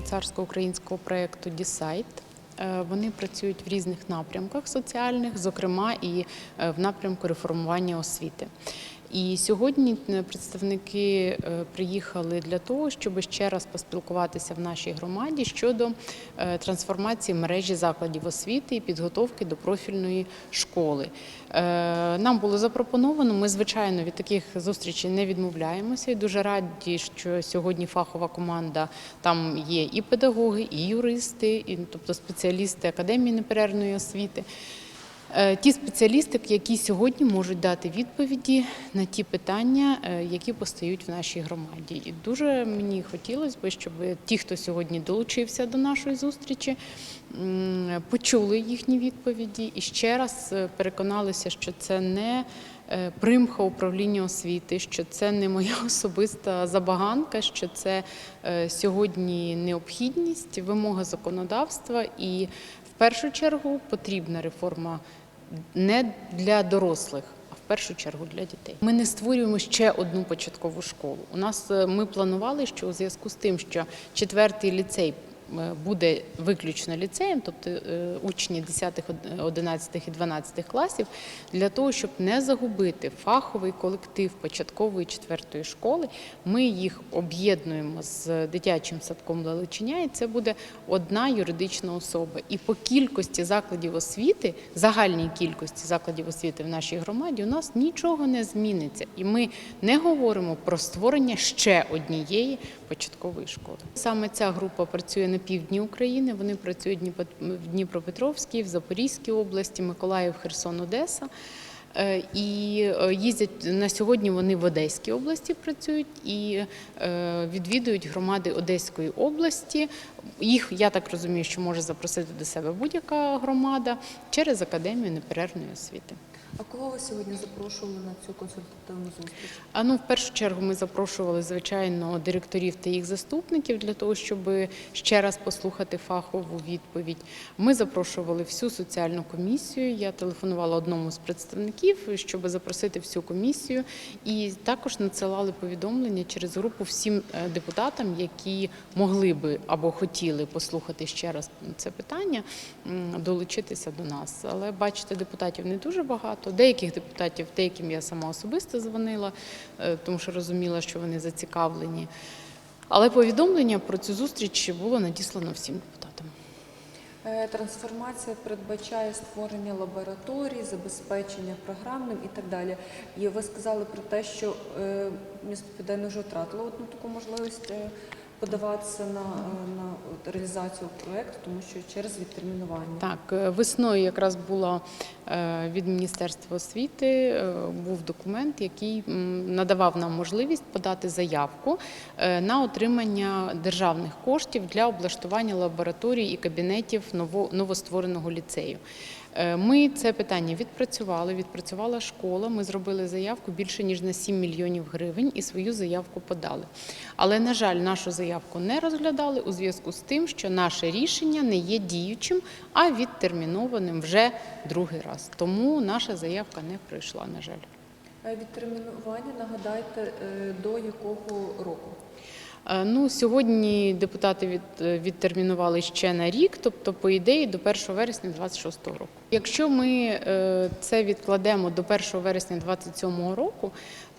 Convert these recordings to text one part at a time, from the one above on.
швейцарсько-українського проєкту Дісайт. Е, Вони працюють в різних напрямках соціальних, зокрема і е, в напрямку реформування освіти. І сьогодні е, представники е, приїхали для того, щоб ще раз поспілкуватися в нашій громаді щодо е, трансформації мережі закладів освіти і підготовки до профільної школи. Нам було запропоновано. Ми, звичайно, від таких зустрічей не відмовляємося і дуже раді, що сьогодні фахова команда там є і педагоги, і юристи, і тобто спеціалісти академії неперервної освіти. Е, Ті спеціалісти, які сьогодні можуть дати відповіді на ті питання, е, які постають в нашій громаді. І дуже мені хотілося б, щоб ті, хто сьогодні долучився до нашої зустрічі, почули їхні відповіді і ще раз е, переконалися, що це не примха управління освіти, що це не моя особиста забаганка, що це сьогодні необхідність, вимога законодавства і в першу чергу потрібна реформа не для дорослих. а В першу чергу для дітей ми не створюємо ще одну початкову школу. У нас е, ми планували, що у зв'язку з тим, що четвертий ліцей буде виключно ліцеєм, тобто е, учні 10, 11 і 12 класів, для того, щоб не загубити фаховий колектив початкової четвертої школи, ми їх об'єднуємо з дитячим садком Лелечиня, і це буде одна юридична особа. І по кількості закладів освіти, загальній кількості закладів освіти в нашій громаді, у нас нічого не зміниться. І ми не говоримо про створення ще однієї початкової школи. Саме ця група працює на півдні України. Вони працюють в Дніпропетровській, в Запорізькій області, Миколаїв, Херсон, Одеса. Е, І е, їздять на сьогодні. Вони в Одеській області працюють і е, відвідують громади Одеської області. Їх я так розумію, що може запросити до себе будь-яка громада через академію неперервної освіти. А кого ви сьогодні запрошували на цю консультативну зустріч? А ну, в першу чергу, ми запрошували звичайно директорів та їх заступників для того, щоб ще раз послухати фахову відповідь. Ми запрошували всю соціальну комісію. Я телефонувала одному з представників, щоб запросити всю комісію, і також надсилали повідомлення через групу всім е, депутатам, які могли би або хотіли послухати ще раз це питання, долучитися до нас. Але бачите, депутатів не дуже багато. Деяких депутатів, деяким я сама особисто дзвонила, е, тому що розуміла, що вони зацікавлені. Але повідомлення про цю зустріч було надіслано всім депутатам. Е, Трансформація передбачає створення лабораторій, забезпечення програмним і так далі. І ви сказали про те, що е, місто Південне вже втратило одну таку можливість подаватися на, на реалізацію проєкту, тому що через відтермінування. Так, е, весною якраз було е, від Міністерства освіти е, був документ, який надавав нам можливість подати заявку на отримання державних коштів для облаштування лабораторій і кабінетів ново- новоствореного ліцею. Е, Ми це питання відпрацювали, відпрацювала школа. Ми зробили заявку більше ніж на 7 мільйонів гривень і свою заявку подали. Але, на жаль, нашу заявку не розглядали у зв'язку з тим, що наше рішення не є діючим, а відтермінованим вже другий раз. Тому наша заявка не пройшла, на жаль. Відтермінування, нагадайте, е, до якого року? Е, Ну, сьогодні депутати від, відтермінували ще на рік, тобто, по ідеї, до 1 вересня 2026 року. Якщо ми е, це відкладемо до 1 вересня 2027 року,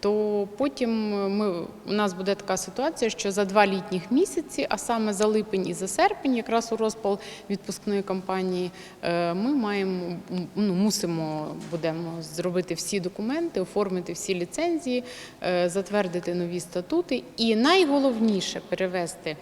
то потім ми, у нас буде така ситуація, що за два літніх місяці, а саме за липень і за серпень, якраз у розпал відпускної кампанії, е, ми маємо ну, мусимо будемо зробити всі документи, оформити всі ліцензії, е, затвердити нові статути, і найголовніше перевести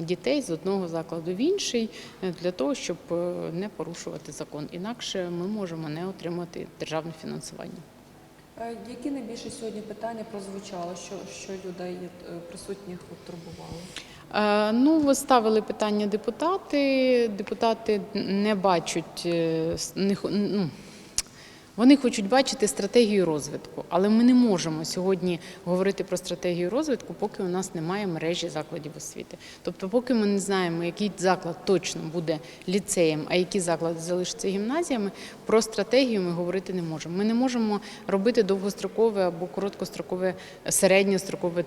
дітей з одного закладу в інший е, для того, щоб е, не порушувати закон. Інакше ми можемо не отримати державне фінансування. Е, Які найбільше сьогодні питання прозвучало, що, що людей е, присутніх турбувало? Е, Ну, ви ставили питання депутати. Депутати не бачать, не, ну, вони хочуть бачити стратегію розвитку, але ми не можемо сьогодні говорити про стратегію розвитку, поки у нас немає мережі закладів освіти. Тобто, поки ми не знаємо, який заклад точно буде ліцеєм, а які заклади залишаться гімназіями, про стратегію ми говорити не можемо. Ми не можемо робити довгострокове або короткострокове, середньострокове.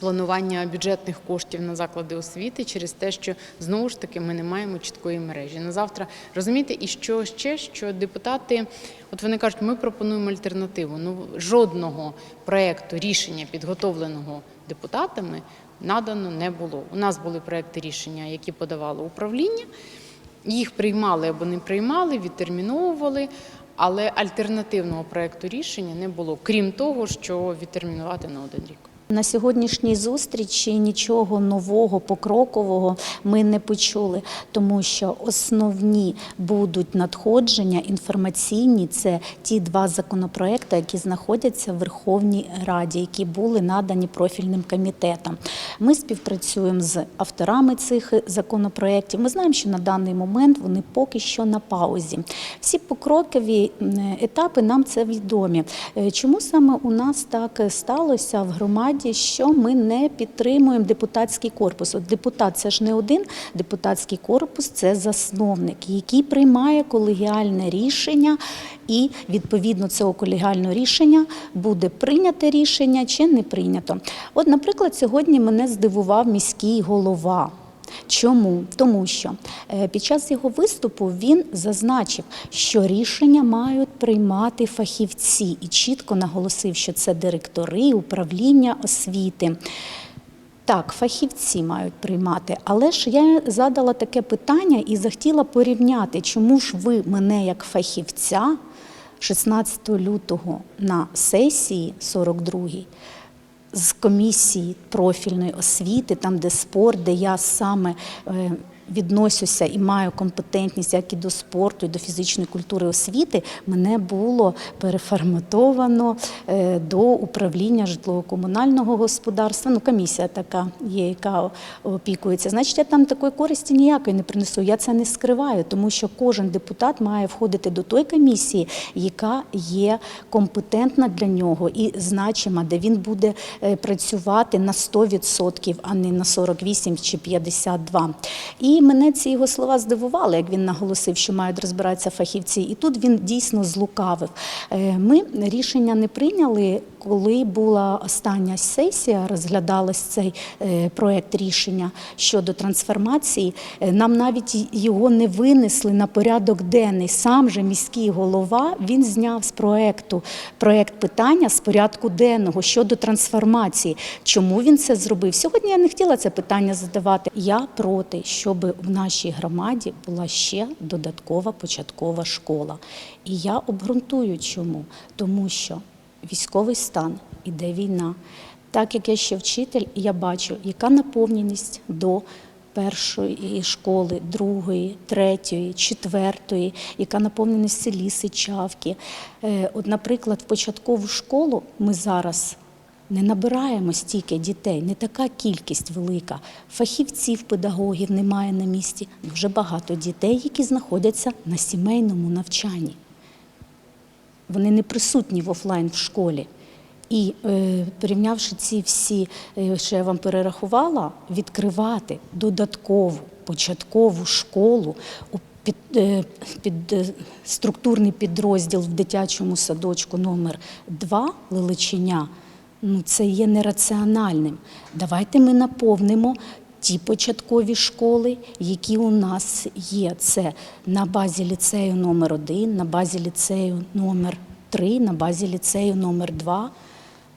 Планування бюджетних коштів на заклади освіти через те, що знову ж таки ми не маємо чіткої мережі. На завтра розумієте, і що ще, що депутати, от вони кажуть, ми пропонуємо альтернативу. Ну жодного проекту рішення підготовленого депутатами надано не було. У нас були проекти рішення, які подавало управління. Їх приймали або не приймали, відтерміновували, але альтернативного проекту рішення не було, крім того, що відтермінувати на один рік. На сьогоднішній зустрічі нічого нового, покрокового ми не почули, тому що основні будуть надходження інформаційні це ті два законопроекти, які знаходяться в Верховній Раді, які були надані профільним комітетам. Ми співпрацюємо з авторами цих законопроєктів. Ми знаємо, що на даний момент вони поки що на паузі. Всі покрокові етапи нам це відомі. Е, Чому саме у нас так сталося в громаді, що ми не підтримуємо депутатський корпус? От депутат це ж не один депутатський корпус, це засновник, який приймає колегіальне рішення, і відповідно цього колегіального рішення буде прийняте рішення чи не прийнято. От, наприклад, сьогодні мене здивував міський голова. Чому? Тому що е, під час його виступу він зазначив, що рішення мають приймати фахівці, і чітко наголосив, що це директори управління освіти. Так, фахівці мають приймати, але ж я задала таке питання і захотіла порівняти, чому ж ви мене як фахівця 16 лютого на сесії 42-й з комісії профільної освіти, там де спорт, де я саме е, відносюся і маю компетентність як і до спорту, і до фізичної культури освіти, мене було переформатовано е, до управління житлово-комунального господарства. Ну, комісія така є, яка опікується. Значить, я там такої користі ніякої не принесу. Я це не скриваю, тому що кожен депутат має входити до тої комісії, яка є компетентна для нього і значима, де він буде е, працювати на 100%, а не на 48 чи 52. І мене ці його слова здивували, як він наголосив, що мають розбиратися фахівці. І тут він дійсно злукавив. Е, Ми рішення не прийняли, коли була остання сесія, розглядалось цей е, проект рішення щодо трансформації. Е, Нам навіть його не винесли на порядок денний. Сам же міський голова він зняв з проекту проект питання з порядку денного щодо трансформації. Чому він це зробив? Сьогодні я не хотіла це питання задавати. Я проти, щоб в нашій громаді була ще додаткова початкова школа. І я обґрунтую, чому тому, що військовий стан іде війна. Так як я ще вчитель, я бачу, яка наповненість до першої школи, другої, третьої, четвертої, яка наповненість селі Сичавки. Е, От, наприклад, в початкову школу ми зараз не набираємо стільки дітей, не така кількість велика. Фахівців, педагогів немає на місці. Дуже багато дітей, які знаходяться на сімейному навчанні вони не присутні в офлайн в школі. І е, порівнявши ці всі, е, що я вам перерахувала, відкривати додаткову початкову школу під, е, під е, структурний підрозділ в дитячому садочку номер 2 Лиличиня, ну це є нераціональним. Давайте ми наповнимо ті початкові школи, які у нас є. Це на базі ліцею номер 1 на базі ліцею номер 3 на базі ліцею номер 2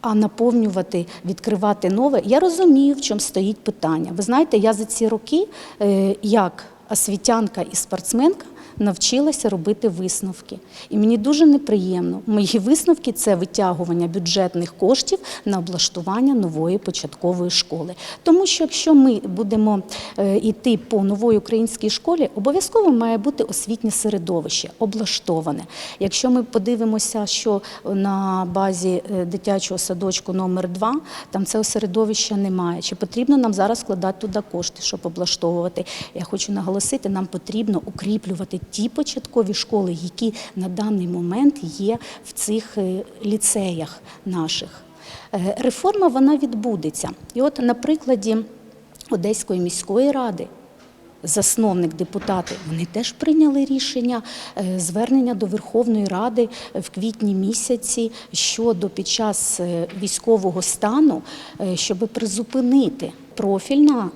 а наповнювати, відкривати нове. Я розумію, в чому стоїть питання. Ви знаєте, я за ці роки, е, як освітянка і спортсменка, навчилася робити висновки. І мені дуже неприємно. Мої висновки це витягування бюджетних коштів на облаштування нової початкової школи. Тому що якщо ми будемо е, йти по новій українській школі, обов'язково має бути освітнє середовище, облаштоване. Якщо ми подивимося, що на базі е, дитячого садочку номер 2 там цього середовища немає. Чи потрібно нам зараз вкладати туди кошти, щоб облаштовувати? Я хочу наголосити, нам потрібно укріплювати ті початкові школи, які на даний момент є в цих е, ліцеях наших. Е, Реформа вона відбудеться. І от на прикладі Одеської міської ради засновник депутати, вони теж прийняли рішення е, звернення до Верховної Ради в квітні місяці щодо під час військового стану, щоб призупинити профільна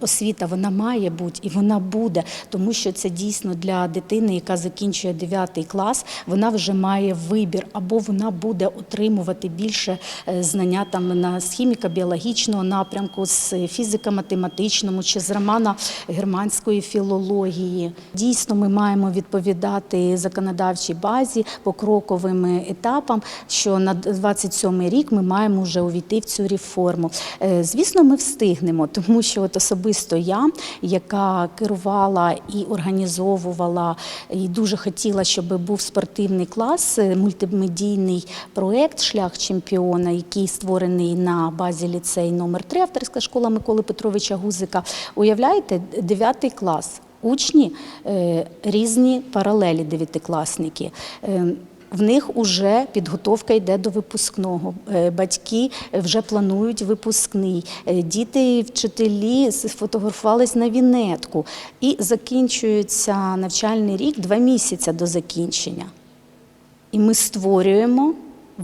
освіта вона має бути і вона буде, тому що це дійсно для дитини, яка закінчує 9 клас, вона вже має вибір, або вона буде отримувати більше е, знання там на з хіміко-біологічного напрямку, з фізико-математичному чи з романа германської філології. Дійсно, ми маємо відповідати законодавчій базі покроковим етапам, що на 27 рік ми маємо вже увійти в цю реформу. Е, Звісно, ми встигнемо, тому що от особисто я, яка керувала і організовувала, і дуже хотіла, щоб був спортивний клас, е, мультимедійний проект Шлях чемпіона, який створений на базі ліцей номер 3 авторська школа Миколи Петровича Гузика. Уявляєте, 9 клас. Учні е, різні паралелі дев'ятикласники. Е, в них вже підготовка йде до випускного. Е, Батьки вже планують випускний. Е, Діти, і вчителі сфотографувались на вінетку. І закінчується навчальний рік два місяці до закінчення. І ми створюємо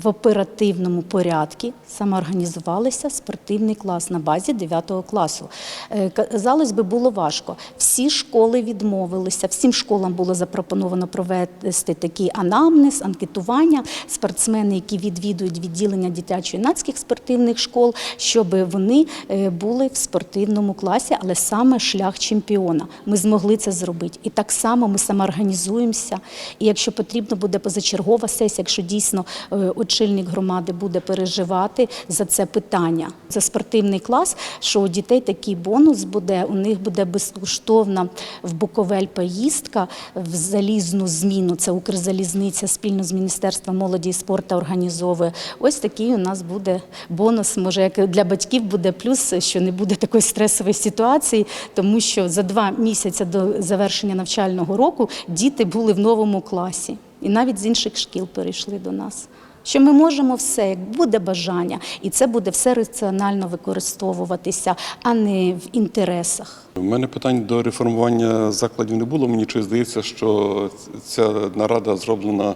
в оперативному порядку, самоорганізувалися спортивний клас на базі 9 класу. Е, Казалось би, було важко. Всі школи відмовилися, всім школам було запропоновано провести такий анамнез, анкетування. Спортсмени, які відвідують відділення дитячо-юнацьких спортивних школ, щоб вони е, були в спортивному класі, але саме шлях чемпіона. Ми змогли це зробити. І так само ми самоорганізуємося. І якщо потрібно буде позачергова сесія, якщо дійсно е, очільник громади буде переживати за це питання. Це спортивний клас, що у дітей такий бонус буде. У них буде безкоштовна в Буковель поїздка в залізну зміну. Це Укрзалізниця спільно з Міністерством молоді і спорту організовує. Ось такий у нас буде бонус. Може, як для батьків буде плюс, що не буде такої стресової ситуації, тому що за два місяці до завершення навчального року діти були в новому класі, і навіть з інших шкіл перейшли до нас. Що ми можемо все, як буде бажання, і це буде все раціонально використовуватися, а не в інтересах. У мене питань до реформування закладів не було. Мені чи здається, що ця нарада зроблена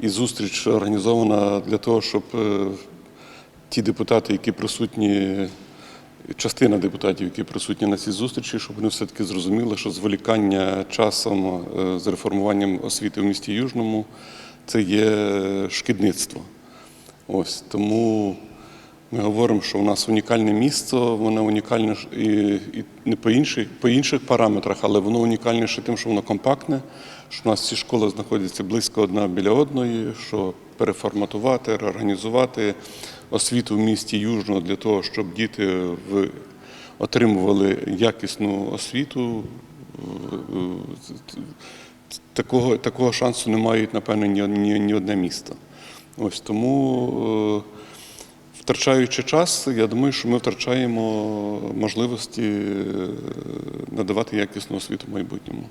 і зустріч організована для того, щоб е, ті депутати, які присутні, частина депутатів, які присутні на цій зустрічі, щоб вони все-таки зрозуміли, що зволікання часом е, з реформуванням освіти в місті Южному це є шкідництво. Ось тому ми говоримо, що у нас унікальне місто, воно унікальне і, і не по інших, по інших параметрах, але воно унікальніше тим, що воно компактне, що у нас всі школи знаходяться близько одна біля одної, що переформатувати, реорганізувати освіту в місті Южного для того, щоб діти в, отримували якісну освіту. Такого, такого шансу не мають, напевно, ні, ні, ні одне місто. Ось тому. е, Втрачаючи час, я думаю, що ми втрачаємо можливості е, надавати якісну освіту в майбутньому.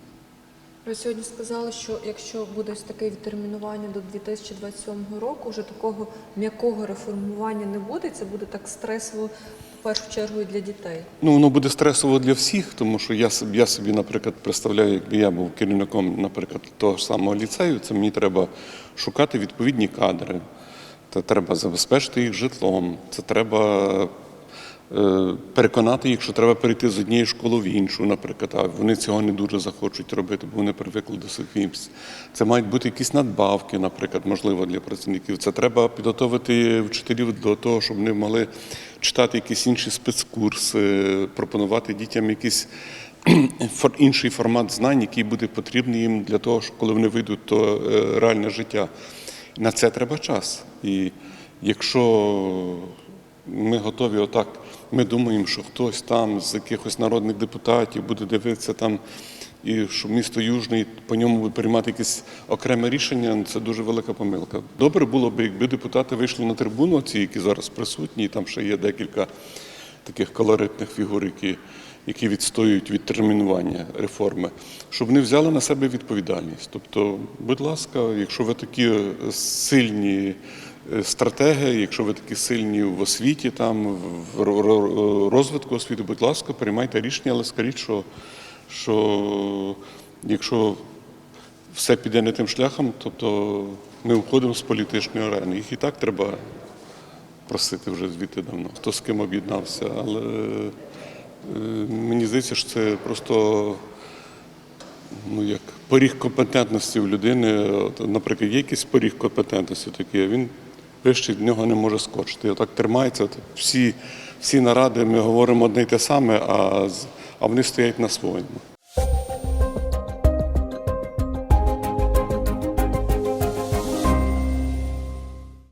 Ви сьогодні сказали, що якщо буде ось таке відтермінування до 2027 року, вже такого м'якого реформування не буде. Це буде так стресово першу чергу і для дітей. Ну, воно буде стресово для всіх, тому що я собі, я собі, наприклад, представляю, якби я був керівником, наприклад, того ж самого ліцею, це мені треба шукати відповідні кадри. Це треба забезпечити їх житлом, це треба переконати їх, що треба перейти з однієї школи в іншу, наприклад. А вони цього не дуже захочуть робити, бо вони привикли до своїх місць. Це мають бути якісь надбавки, наприклад, можливо, для працівників. Це треба підготовити вчителів до того, щоб вони могли читати якісь інші спецкурси, пропонувати дітям якісь інший формат знань, який буде потрібний їм для того, щоб коли вони вийдуть, то е, реальне життя. На це треба час. І якщо ми готові отак, ми думаємо, що хтось там з якихось народних депутатів буде дивитися там, і що місто Южний по ньому буде приймати якесь окреме рішення, це дуже велика помилка. Добре було б, якби депутати вийшли на трибуну, ці, які зараз присутні, і там ще є декілька таких колоритних фігур, які, які відстоюють відтермінування реформи, щоб вони взяли на себе відповідальність. Тобто, будь ласка, якщо ви такі сильні стратеги, якщо ви такі сильні в освіті, там в ро- ро- розвитку освіти, будь ласка, приймайте рішення, але скажіть, що що якщо все піде не тим шляхом, тобто ми виходимо з політичної арени. Їх і так треба просити вже звідти давно, хто з ким об'єднався. Але е, мені здається, що це просто ну, як поріг компетентності в людини. Наприклад, є якийсь поріг компетентності такий, він вище від нього не може скочити. І Отак тримається. Всі, всі наради ми говоримо одне й те саме, а, а вони стоять на своєму.